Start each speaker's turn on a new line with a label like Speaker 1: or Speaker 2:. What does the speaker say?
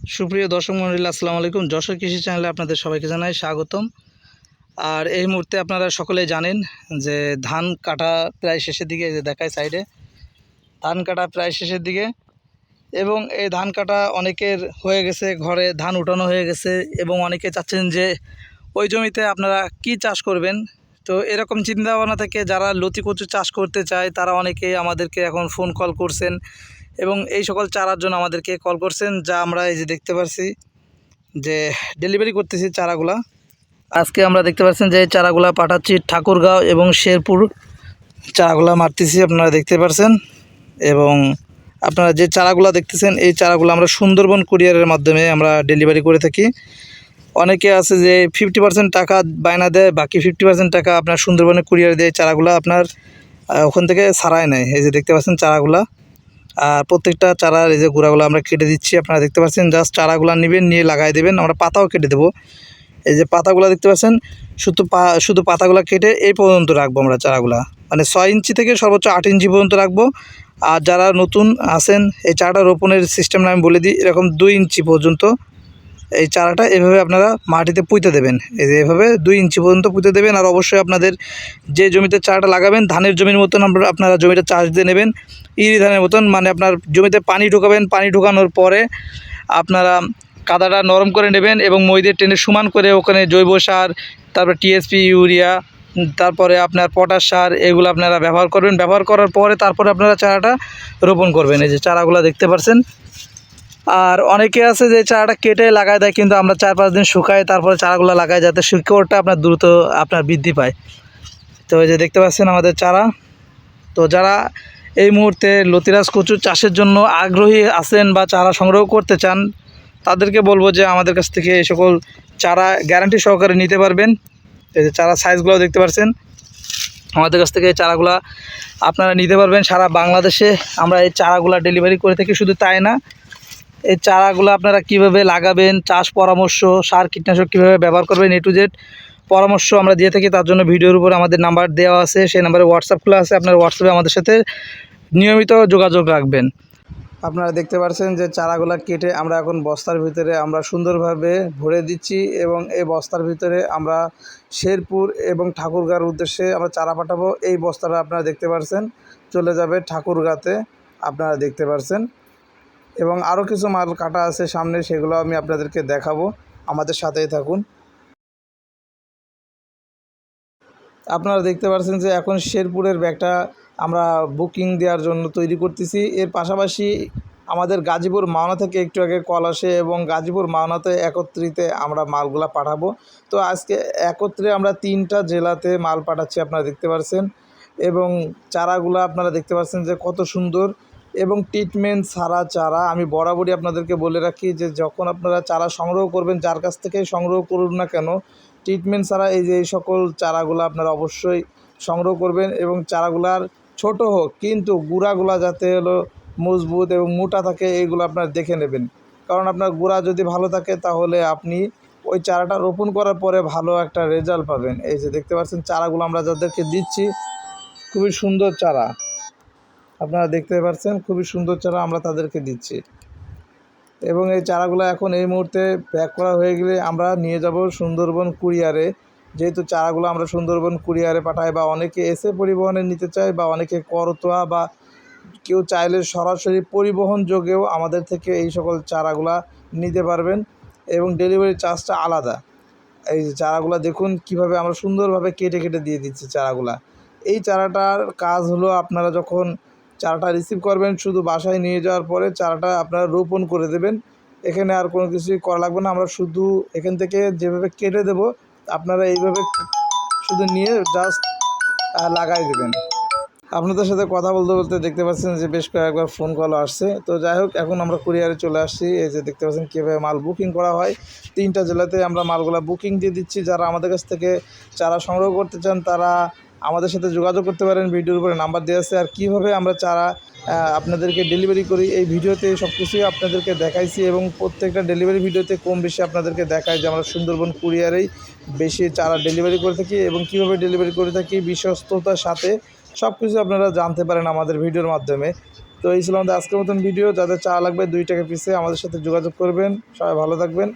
Speaker 1: সুপ্রিয় দর্শক মন্ডলী, আসসালামু আলাইকুম। যশোর কৃষি চ্যানেলে আপনাদের সবাইকে জানাই স্বাগতম। আর এই মুহূর্তে আপনারা সকলেই জানেন যে ধান কাটা প্রায় শেষের দিকে যে দেখায় সাইডে ধান কাটা প্রায় শেষের দিকে। এবং এই ধান কাটা অনেকের হয়ে গেছে, ঘরে ধান উঠানো হয়ে গেছে, এবং অনেকে চাচ্ছেন যে ওই জমিতে আপনারা কি চাষ করবেন? তো এরকম চিন্তা ভাবনা থেকে যারা লতি কচু চাষ করতে চায়, তারা অনেকে আমাদেরকে এখন ফোন কল করছেন। এবং এই সকল চারার জন্য আমাদেরকে কল করছেন, যা আমরা এই যে দেখতে পাচ্ছি যে ডেলিভারি করতেছি চারাগুলা। আজকে আমরা দেখতে পাচ্ছেন যে চারাগুলা পাঠাচ্ছি ঠাকুরগাঁও এবং শেরপুর। চারাগুলা মারতেছি, আপনারা দেখতে পাচ্ছেন এবং আপনারা যে চারাগুলা দেখতেছেন, এই চারাগুলো আমরা সুন্দরবন কুরিয়ারের মাধ্যমে আমরা ডেলিভারি করে থাকি। অনেকে আছে যে ফিফটি পার্সেন্ট টাকা বায়না দেয়, বাকি ফিফটি পার্সেন্ট টাকা আপনার সুন্দরবনে কুরিয়ার দেয় চারাগুলো আপনার ওখান থেকে সারায় নেয়। এই যে দেখতে পাচ্ছেন চারাগুলা। আর প্রত্যেকটা চারার এই যে গুঁড়াগুলো আমরা কেটে দিচ্ছি, আপনারা দেখতে পাচ্ছেন জাস্ট চারাগুলো নেবেন, নিয়ে লাগাই দেবেন, আমরা পাতাও কেটে দেবো। এই যে পাতাগুলো দেখতে পাচ্ছেন, শুধু পা, শুধু পাতাগুলো কেটে এই পর্যন্ত রাখব আমরা চারাগুলো। মানে ছয় ইঞ্চি থেকে সর্বোচ্চ আট ইঞ্চি পর্যন্ত রাখব। আর যারা নতুন আসেন এই চারাটা রোপণের সিস্টেম আমি বলে দিই, এরকম দুই ইঞ্চি পর্যন্ত এই চারাটা এভাবে আপনারা মাটিতে পুঁতে দেবেন। এই যে এভাবে দুই ইঞ্চি পর্যন্ত পুঁতে দেবেন আর অবশ্যই আপনাদের যে জমিতে চারাটা লাগাবেন, ধানের জমির মতন আপনারা জমিটা চাষ দিয়ে নেবেন। ইরি ধানের মতন মানে আপনার জমিতে পানি ঢোকাবেন, পানি ঢোকানোর পরে আপনারা কাদাটা নরম করে নেবেন এবং মইদের টেনে সমান করে ওখানে জৈব সার, তারপর টিএসপি, ইউরিয়া, তারপরে আপনার পটাশ সার, এগুলো আপনারা ব্যবহার করবেন। ব্যবহার করার পরে তারপরে আপনারা চারাটা রোপণ করবেন। এই যে চারাগুলো দেখতে পাচ্ছেন আর অনেকে আছে যে চারাটা কেটে লাগায় দেয়, কিন্তু আমরা চার পাঁচ দিন শুকাই, তারপরে চারাগুলো লাগাই যাতে শিকড়টা আপনার দ্রুত আপনার বৃদ্ধি পায়। তো এই যে দেখতে পাচ্ছেন আমাদের চারা। তো যারা এই মুহূর্তে লতিরাজ কচু চাষের জন্য আগ্রহী আছেন বা চারা সংগ্রহ করতে চান, তাদেরকে বলব যে আমাদের কাছ থেকে এই সকল চারা গ্যারান্টি সহকারে নিতে পারবেন। এই যে চারা সাইজগুলো দেখতে পাচ্ছেন। আমাদের কাছ থেকে এই চারাগুলা আপনারা নিতে পারবেন সারা বাংলাদেশে। আমরা এই চারাগুলা ডেলিভারি করে থাকি, শুধু তাই না এই চারাগুলো আপনারা কীভাবে লাগাবেন, চাষ পরামর্শ, সার কীটনাশক কীভাবে ব্যবহার করবেন এ টু জেড পরামর্শ আমরা দিয়ে থাকি, তার জন্য ভিডিওর উপর আমাদের নাম্বার দেওয়া আছে, সেই নাম্বারে হোয়াটসঅ্যাপ খোলা আছে, আপনার হোয়াটসঅ্যাপে আমাদের সাথে নিয়মিত যোগাযোগ রাখবেন। আপনারা দেখতে পাচ্ছেন যে চারাগুলো কেটে আমরা এখন বস্তার ভিতরে আমরা সুন্দরভাবে ভরে দিচ্ছি এবং এই বস্তার ভিতরে আমরা শেরপুর এবং ঠাকুরগাঁর উদ্দেশ্যে আমরা চারা পাঠাবো। এই বস্তাটা আপনারা দেখতে পাচ্ছেন, চলে যাবে ঠাকুরগাঁতে, আপনারা দেখতে পাচ্ছেন। এবং আরও কিছু মাল কাটা আছে সামনে, সেগুলো আমি আপনাদেরকে দেখাবো। আমাদের সাথেই থাকুন। আপনারা দেখতে পাচ্ছেন যে এখন শেরপুরের ব্যাগটা আমরা বুকিং দেওয়ার জন্য তৈরি করতেছি। এর পাশাপাশি আমাদের গাজীপুর মাওনা থেকে একটু আগে কল আসে এবং গাজীপুর মাওনাতে একত্রিতে আমরা মালগুলা পাঠাবো। তো আজকে একত্রে আমরা তিনটা জেলাতে মাল পাঠাচ্ছি, আপনারা দেখতে পাচ্ছেন এবং চারাগুলো আপনারা দেখতে পাচ্ছেন যে কত সুন্দর এবং ট্রিটমেন্ট ছাড়া চারা আমি বরাবরই আপনাদেরকে বলে রাখি যে যখন আপনারা চারা সংগ্রহ করবেন, যার কাছ থেকে সংগ্রহ করুন না কেন ট্রিটমেন্ট ছাড়া এই যে এই সকল চারাগুলো আপনারা অবশ্যই সংগ্রহ করবেন এবং চারাগুলার ছোট হোক, কিন্তু গুঁড়াগুলা যাতে হলো মজবুত এবং মোটা থাকে, এইগুলো আপনারা দেখে নেবেন। কারণ আপনার গুঁড়া যদি ভালো থাকে, তাহলে আপনি ওই চারাটা রোপণ করার পরে ভালো একটা রেজাল্ট পাবেন। এই যে দেখতে পাচ্ছেন, চারাগুলো আমরা যাদেরকে দিচ্ছি, খুবই সুন্দর চারা। আপনারা দেখতে পাচ্ছেন, খুবই সুন্দর চারা আমরা তাদেরকে দিচ্ছি। এবং এই চারাগুলো এখন এই মুহূর্তে প্যাক করা হয়ে গেলে আমরা নিয়ে যাব সুন্দরবন কুরিয়ারে। যেহেতু চারাগুলো আমরা সুন্দরবন কুরিয়ারে পাঠাই বা অনেকে এসে পরিবহনে নিতে চায় বা অনেকে করতোয়া বা কেউ চাইলে সরাসরি পরিবহন যোগেও আমাদের থেকে এই সকল চারাগুলা নিতে পারবেন এবং ডেলিভারি চার্জটা আলাদা। এই চারাগুলা দেখুন, কীভাবে আমরা সুন্দরভাবে কেটে কেটে দিয়ে দিচ্ছি চারাগুলা। এই চারাটার কাজ হলো আপনারা যখন চারাটা রিসিভ করবেন, শুধু বাসায় নিয়ে যাওয়ার পরে চারাটা আপনারা রোপণ করে দেবেন। এখানে আর কোনো কিছুই করা লাগবে না, আমরা শুধু এখান থেকে যেভাবে কেটে দেব, আপনারা এইভাবে শুধু নিয়ে জাস্ট লাগাই দেবেন। আপনাদের সাথে কথা বলতে বলতে দেখতে পাচ্ছেন যে বেশ কয়েকবার ফোন কল আসছে। তো যাই হোক, এখন আমরা কুরিয়ারে চলে আসছি। এই যে দেখতে পাচ্ছেন কীভাবে মাল বুকিং করা হয়। তিনটা জেলাতে আমরা মালগুলা বুকিং দিয়ে দিচ্ছি। যারা আমাদের কাছ থেকে চারা সংগ্রহ করতে চান, তারা আমাদের সাথে যোগাযোগ করতে পারেন, ভিডিওর উপরে নাম্বার দেওয়া আছে। আর কীভাবে আমরা চারা আপনাদেরকে ডেলিভারি করি, এই ভিডিওতে সব কিছুই আপনাদেরকে দেখাইছি এবং প্রত্যেকটা ডেলিভারি ভিডিওতে কম বেশি আপনাদেরকে দেখাই যে আমরা সুন্দরবন কুরিয়ারেই বেশি চারা ডেলিভারি করে থাকি এবং কীভাবে ডেলিভারি করে থাকি, বিশ্বস্ততার সাথে সব কিছু আপনারা জানতে পারেন আমাদের ভিডিওর মাধ্যমে।
Speaker 2: তো এই ছিল আমাদের আজকের মতন ভিডিও। যাদের চা লাগবে দুই টাকা পিসে আমাদের সাথে যোগাযোগ করবেন। সবাই ভালো থাকবেন।